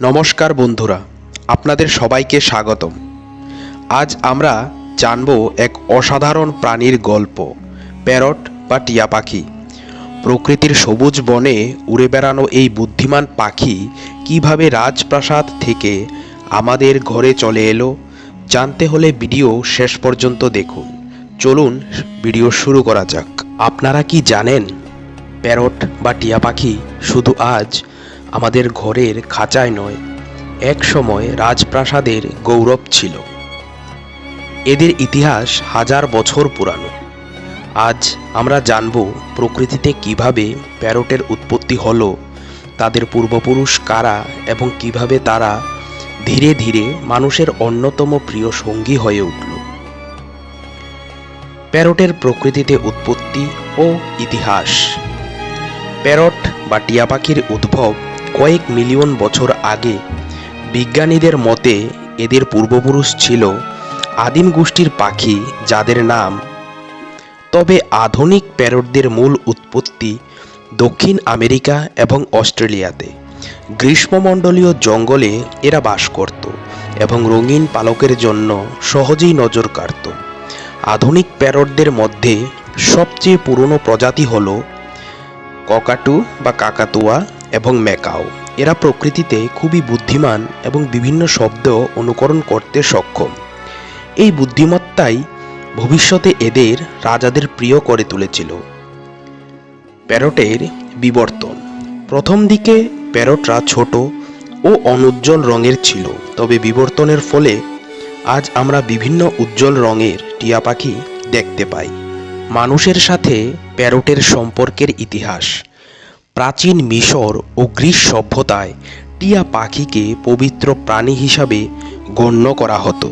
নমস্কার বন্ধুরা, আপনাদের সবাইকে স্বাগতম। আজ আমরা জানব এক অসাধারণ প্রাণীর গল্প, প্যারট বা টিয়া পাখি। প্রকৃতির সবুজ বনে উড়ে বেড়ানো এই বুদ্ধিমান পাখি কীভাবে রাজপ্রাসাদ থেকে আমাদের ঘরে চলে এলো, জানতে হলে ভিডিও শেষ পর্যন্ত দেখুন। চলুন ভিডিও শুরু করা যাক। আপনারা কি জানেন, প্যারট বা টিয়া পাখি শুধু আজ আমাদের ঘরের খাঁচায় নয়, এক সময় রাজপ্রাসাদের গৌরব ছিল। এদের ইতিহাস হাজার বছর পুরানো। আজ আমরা জানব প্রকৃতিতে কীভাবে প্যারটের উৎপত্তি হলো, তাদের পূর্বপুরুষ কারা এবং কীভাবে তারা ধীরে ধীরে মানুষের অন্যতম প্রিয় সঙ্গী হয়ে উঠল। প্যারটের প্রকৃতিতে উৎপত্তি ও ইতিহাস। প্যারট বা টিয়া পাখির উদ্ভব কয়েক মিলিয়ন বছর আগে বিজ্ঞানীদের মতে এদের পূর্বপুরুষ ছিল আদিম গোষ্ঠীর পাখি যাদের নাম তবে আধুনিক প্যারটদের মূল উৎপত্তি দক্ষিণ আমেরিকা এবং অস্ট্রেলিয়াতে। গ্রীষ্মমণ্ডলীয় জঙ্গলে এরা বাস করত এবং রঙিন পালকের জন্য সহজেই নজর কাড়ত। আধুনিক প্যারটদের মধ্যে সবচেয়ে পুরনো প্রজাতি হলো ককাটু বা কাকাতুয়া এবং ম্যাকাও। এরা প্রকৃতিতে খুবই বুদ্ধিমান এবং বিভিন্ন শব্দ অনুকরণ করতে সক্ষম। এই বুদ্ধিমত্তাই ভবিষ্যতে এদের রাজাদের প্রিয় করে তুলেছিল। প্যারটের বিবর্তন। প্রথম দিকে প্যারটরা ছোট ও অনুজ্জ্বল রঙের ছিল, তবে বিবর্তনের ফলে আজ আমরা বিভিন্ন উজ্জ্বল রঙের টিয়া পাখি দেখতে পাই। মানুষের সাথে প্যারটের সম্পর্কের ইতিহাস। প্রাচীন মিশর ও গ্রিস সভ্যতায় টিয়া পাখিকে পবিত্র প্রাণী হিসাবে গণ্য করা হতো।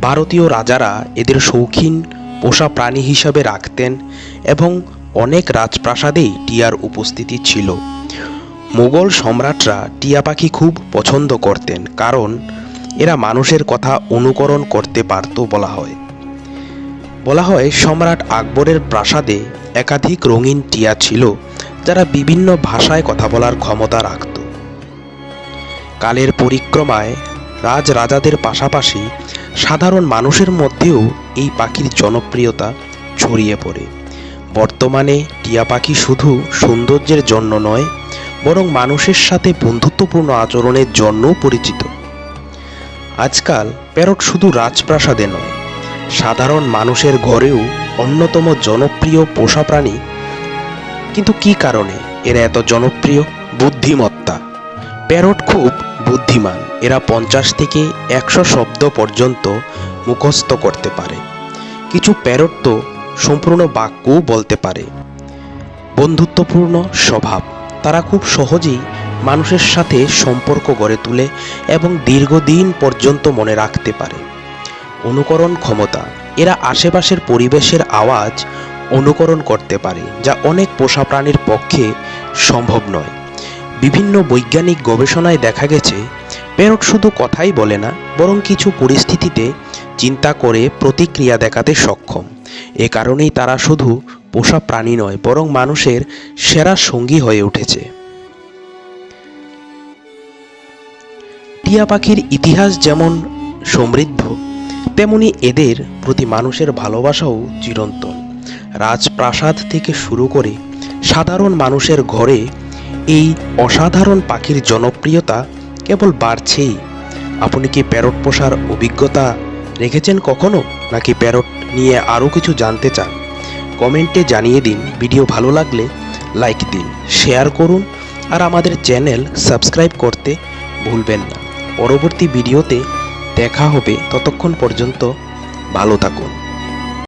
ভারতীয় রাজারা এদের শৌখিন, পোষা প্রাণী হিসাবে রাখতেন এবং অনেক রাজপ্রাসাদেই টিয়ার উপস্থিতি ছিল। মোগল সম্রাটরা টিয়া পাখি খুব পছন্দ করতেন কারণ এরা মানুষের কথা অনুকরণ করতে পারত বলা হয়। বলা হয় সম্রাট আকবরের প্রাসাদে একাধিক রঙিন টিয়া ছিল যারা বিভিন্ন ভাষায় কথা বলার ক্ষমতা রাখত। কালের পরিক্রমায় রাজ রাজাদের পাশাপাশি সাধারণ মানুষের মধ্যেও এই পাখির জনপ্রিয়তা ছড়িয়ে পড়ে। বর্তমানে টিয়া পাখি শুধু সৌন্দর্যের জন্য নয়, বরং মানুষের সাথে বন্ধুত্বপূর্ণ আচরণের জন্যও পরিচিত। আজকাল প্যারট শুধু রাজপ্রাসাদে নয়, সাধারণ মানুষের ঘরেও অন্যতম জনপ্রিয় পোষা প্রাণী কিন্তু কি কারণে? এরা এত জনপ্রিয়? বুদ্ধিমত্তা। প্যারট খুব বুদ্ধিমান। এরা পঞ্চাশ থেকে একশো শব্দ পর্যন্ত মুখস্থ করতে পারে। কিছু প্যারট তো সম্পূর্ণ বাক্যও বলতে পারে। বন্ধুত্বপূর্ণ স্বভাব। তারা খুব সহজেই মানুষের সাথে সম্পর্ক গড়ে তুলে এবং দীর্ঘদিন পর্যন্ত মনে রাখতে পারে। অনুকরণ ক্ষমতা। এরা আশেপাশের পরিবেশের আওয়াজ অনুকরণ করতে পারে, যা অনেক পোষা প্রাণীর পক্ষে সম্ভব নয়। বিভিন্ন বৈজ্ঞানিক গবেষণায় দেখা গেছে, প্যারট শুধু কথাই বলে না, বরং কিছু পরিস্থিতিতে চিন্তা করে প্রতিক্রিয়া দেখাতে সক্ষম। এ কারণেই তারা শুধু পোষা প্রাণী নয়, বরং মানুষের সেরা সঙ্গী হয়ে উঠেছে। টিয়া পাখির ইতিহাস যেমন সমৃদ্ধ, তেমনি এদের প্রতি মানুষের ভালোবাসাও চিরন্তন। রাজপ্রাসাদ থেকে শুরু করে সাধারণ মানুষের ঘরে এই অসাধারণ পাখির জনপ্রিয়তা কেবল বাড়ছেই। আপনি কি প্যারট পোষার অভিজ্ঞতা রেখেছেন কখনো? নাকি প্যারট নিয়ে আরও কিছু জানতে চান? কমেন্টে জানিয়ে দিন, ভিডিও ভালো লাগলে লাইক দিন, শেয়ার করুন, আর আমাদের চ্যানেল সাবস্ক্রাইব করতে ভুলবেন না। পরবর্তী ভিডিওতে দেখা হবে, ততক্ষণ পর্যন্ত ভালো থাকুন।